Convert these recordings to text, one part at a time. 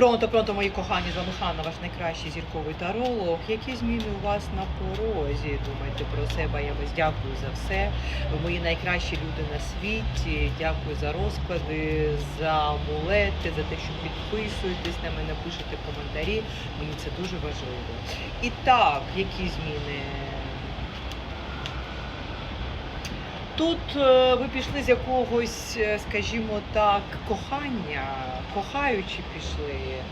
Пронто, пронто, мої кохані, з ваш найкращий зірковий таролог. Які зміни у вас на порозі? Думайте про себе. Я вас дякую за все. Ви мої найкращі люди на світі. Дякую за розклади, за амулети, за те, що підписуєтесь на мене, пишете коментарі. Мені це дуже важливо. І так, які зміни? Тут е, ви пішли з якогось, е, скажімо так, кохання, кохаючи пішли.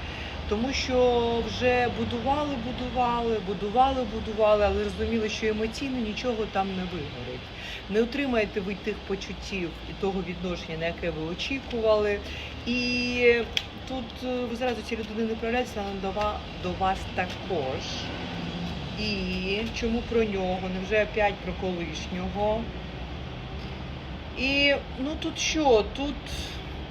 Тому що вже будували, будували, будували, будували, але розуміли, що емоційно нічого там не вигорить. Не отримаєте ви тих почуттів і того відношення, на яке ви очікували. І тут е, ви зразу ці людини не проявляються, ва- до вас також. І чому про нього? Невже опять про колишнього? І ну тут що? Тут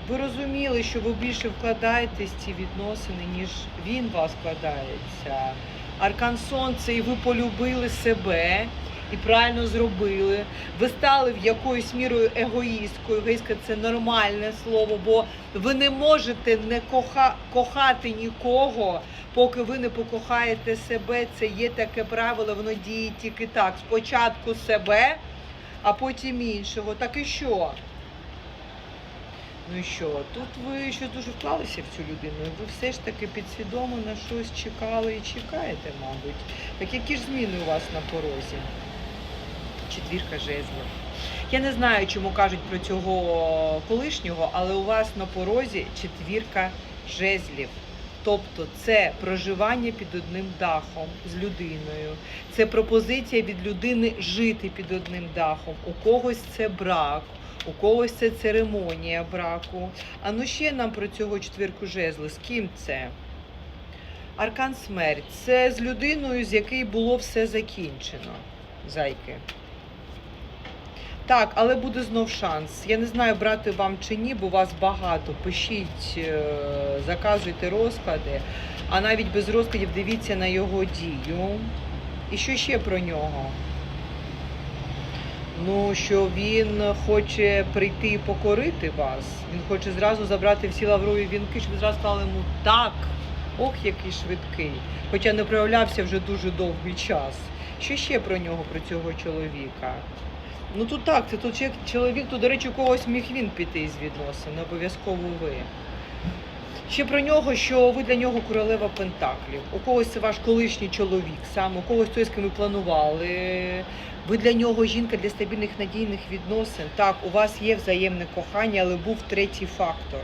ви розуміли, що ви більше вкладаєтесь в ці відносини, ніж він вас вкладається. Аркан Сонце, і ви полюбили себе і правильно зробили. Ви стали в якоюсь мірою егоїсткою. Егоїстка це нормальне слово, бо ви не можете не коха... кохати нікого, поки ви не покохаєте себе. Це є таке правило, воно діє тільки так. Спочатку себе а потім іншого. Так і що? Ну і що? Тут ви щось дуже вклалися в цю людину, і ви все ж таки підсвідомо на щось чекали і чекаєте, мабуть. Так які ж зміни у вас на порозі? Четвірка жезлів. Я не знаю, чому кажуть про цього колишнього, але у вас на порозі четвірка жезлів. Тобто це проживання під одним дахом з людиною, це пропозиція від людини жити під одним дахом. У когось це брак, у когось це церемонія браку. А ну ще нам про цього четвірку жезли. З ким це? Аркан смерть. Це з людиною, з якої було все закінчено. Зайки. Так, але буде знов шанс. Я не знаю, брати вам чи ні, бо вас багато. Пишіть, е, заказуйте розклади, а навіть без розкладів дивіться на його дію. І що ще про нього? Ну, що він хоче прийти і покорити вас. Він хоче зразу забрати всі лаврові вінки, щоб зразу сказали йому так. Ох, який швидкий. Хоча не проявлявся вже дуже довгий час. Що ще про нього, про цього чоловіка? Ну тут так, це тут чоловік, то, до речі, у когось міг він піти з відносин, не обов'язково ви. Ще про нього, що ви для нього королева Пентаклів. У когось це ваш колишній чоловік, сам, у когось той, з ким ви планували. Ви для нього жінка для стабільних надійних відносин. Так, у вас є взаємне кохання, але був третій фактор.